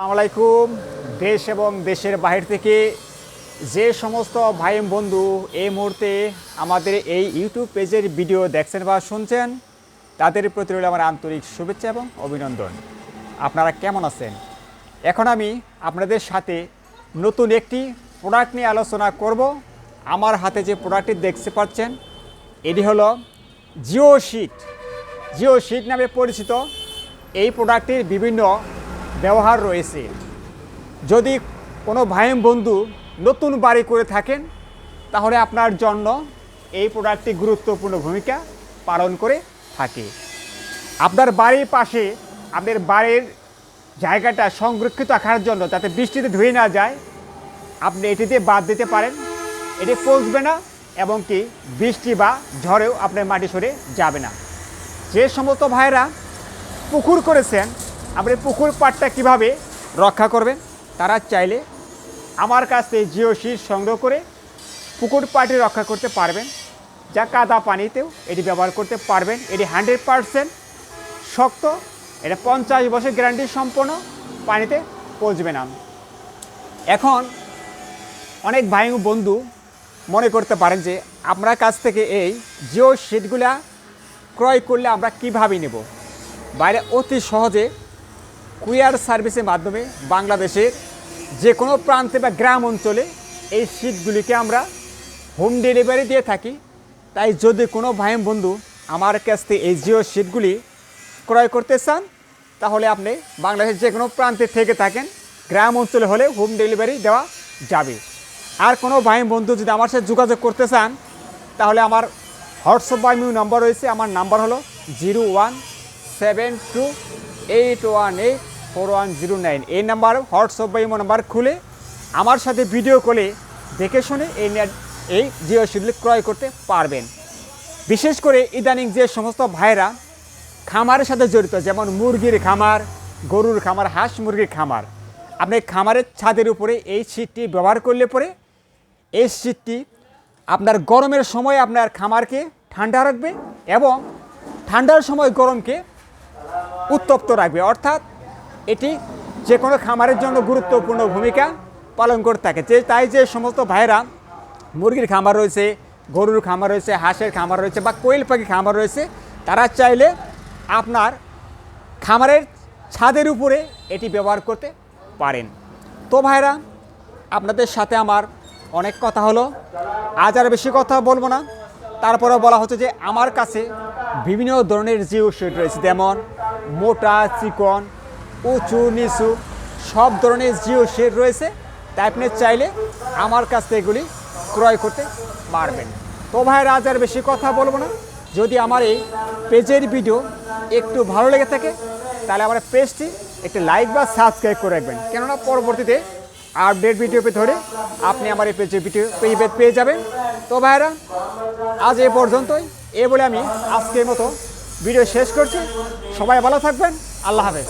আসসালামাইকুম দেশ এবং দেশের বাহির থেকে যে সমস্ত ভাই বন্ধু এই মুহূর্তে আমাদের এই ইউটিউব পেজের ভিডিও দেখছেন বা শুনছেন, তাদের প্রতি রইল আমার আন্তরিক শুভেচ্ছা এবং অভিনন্দন। আপনারা কেমন আছেন? এখন আমি আপনাদের সাথে নতুন একটি প্রোডাক্ট নিয়ে আলোচনা করব। আমার হাতে যে প্রোডাক্টটি দেখতে পাচ্ছেন, এটি হলো জিও শিট জিও শিট নামে পরিচিত। এই প্রোডাক্টটির বিভিন্ন ব্যবহার রয়েছে। যদি কোনো ভাইম বন্ধু নতুন বাড়ি করে থাকেন, তাহলে আপনার জন্য এই প্রোডাক্টটি গুরুত্বপূর্ণ ভূমিকা পালন করে থাকে। আপনার বাড়ির পাশে আপনার বাড়ির জায়গাটা সংরক্ষিত রাখার জন্য যাতে বৃষ্টিতে ধুয়ে না যায়, আপনি এটি দিয়ে বাদ দিতে পারেন। এটি পচবে না এবং কি বৃষ্টি বা ঝড়েও আপনার মাটি সরে যাবে না। যে সমস্ত ভাইরা পুকুর করেছেন আপনি পুকুর পাটটা কীভাবে রক্ষা করবেন, তারা চাইলে আমার কাছ থেকে জিও শীট সংগ্রহ করে পুকুর পাটি রক্ষা করতে পারবেন, যা কাদা পানিতেও এটি ব্যবহার করতে পারবেন। এটি হান্ড্রেড পারসেন্ট শক্ত, এটা পঞ্চাশ বছর গ্যারান্টি সম্পন্ন, পানিতে পচবে না। এখন অনেক ভাই বন্ধু মনে করতে পারেন যে আপনার কাছ থেকে এই জিও শিটগুলা ক্রয় করলে আমরা কীভাবে নেব? বাইরে অতি সহজে কুরিয়ার সার্ভিসের মাধ্যমে বাংলাদেশের যে কোনো প্রান্তে বা গ্রাম অঞ্চলে এই শীটগুলিকে আমরা হোম ডেলিভারি দিয়ে থাকি। তাই যদি কোনো ভাই বন্ধু আমার কাছ থেকে এই জিও শীটগুলি ক্রয় করতে চান, তাহলে আপনি বাংলাদেশের যে কোনো প্রান্তে থেকে থাকেন, গ্রাম অঞ্চলে হলে হোম ডেলিভারি দেওয়া যাবে। আর কোনো ভাই বন্ধু যদি আমার সাথে যোগাযোগ করতে চান, তাহলে আমার হোয়াটসঅ্যাপ বা মিউ নাম্বার রয়েছে। আমার নাম্বার হলো zero one seven two eight one eight four one zero nine. এই নাম্বার, হোয়াটসঅ্যাপ বা ইমো নাম্বার খুলে আমার সাথে ভিডিও কলে দেখে শুনে এই এই জিও শিডিউল ক্রয় করতে পারবেন। বিশেষ করে ইদানিং যে সমস্ত ভাইরা খামারের সাথে জড়িত, যেমন মুরগির খামার, গরুর খামার, হাঁস মুরগির খামার, আপনি খামারের ছাদের উপরে এই শীটটি ব্যবহার করলে পরে এই শীটটি আপনার গরমের সময় আপনার খামারকে ঠান্ডা রাখবে এবং ঠান্ডার সময় গরমকে উত্তপ্ত রাখবে। অর্থাৎ এটি যে কোনো খামারের জন্য গুরুত্বপূর্ণ ভূমিকা পালন করে থাকে। যে তাই যে সমস্ত ভাইরা মুরগির খামার রয়েছে, গরুর খামার রয়েছে, হাঁসের খামার রয়েছে বা কোয়েল পাখি খামার রয়েছে, তারা চাইলে আপনার খামারের ছাদের উপরে এটি ব্যবহার করতে পারেন। তো ভাইরা আপনাদের সাথে আমার অনেক কথা হলো। আজ আর বেশি কথা বলব না। তারপরে বলা হচ্ছে যে আমার কাছে বিভিন্ন ধরনের জিও শেড রয়েছে, যেমন মোটা, চিকন উঁচু, নিচু, সব ধরনের জিও শেড রয়েছে। তাই আপনি চাইলে আমার কাছ থেকে এগুলি ক্রয় করতে পারবেন। তো ভাইরা আজ আর বেশি কথা বলব না। যদি আমার এই পেজের ভিডিও একটু ভালো লেগে থাকে, তাহলে আমার পেজটি একটি লাইক বা সাবস্ক্রাইব করে রাখবেন। কেননা পরবর্তীতে আপডেট ভিডিও পেয়ে ধরে আপনি আমার এই পেজের ভিডিও পেয়ে পেয়ে যাবেন। তো ভাইরা আজ এ পর্যন্তই। এ বলে আমি আজকের মতো ভিডিও শেষ করছি। সবাই ভালো থাকবেন। আল্লাহ হাফেজ।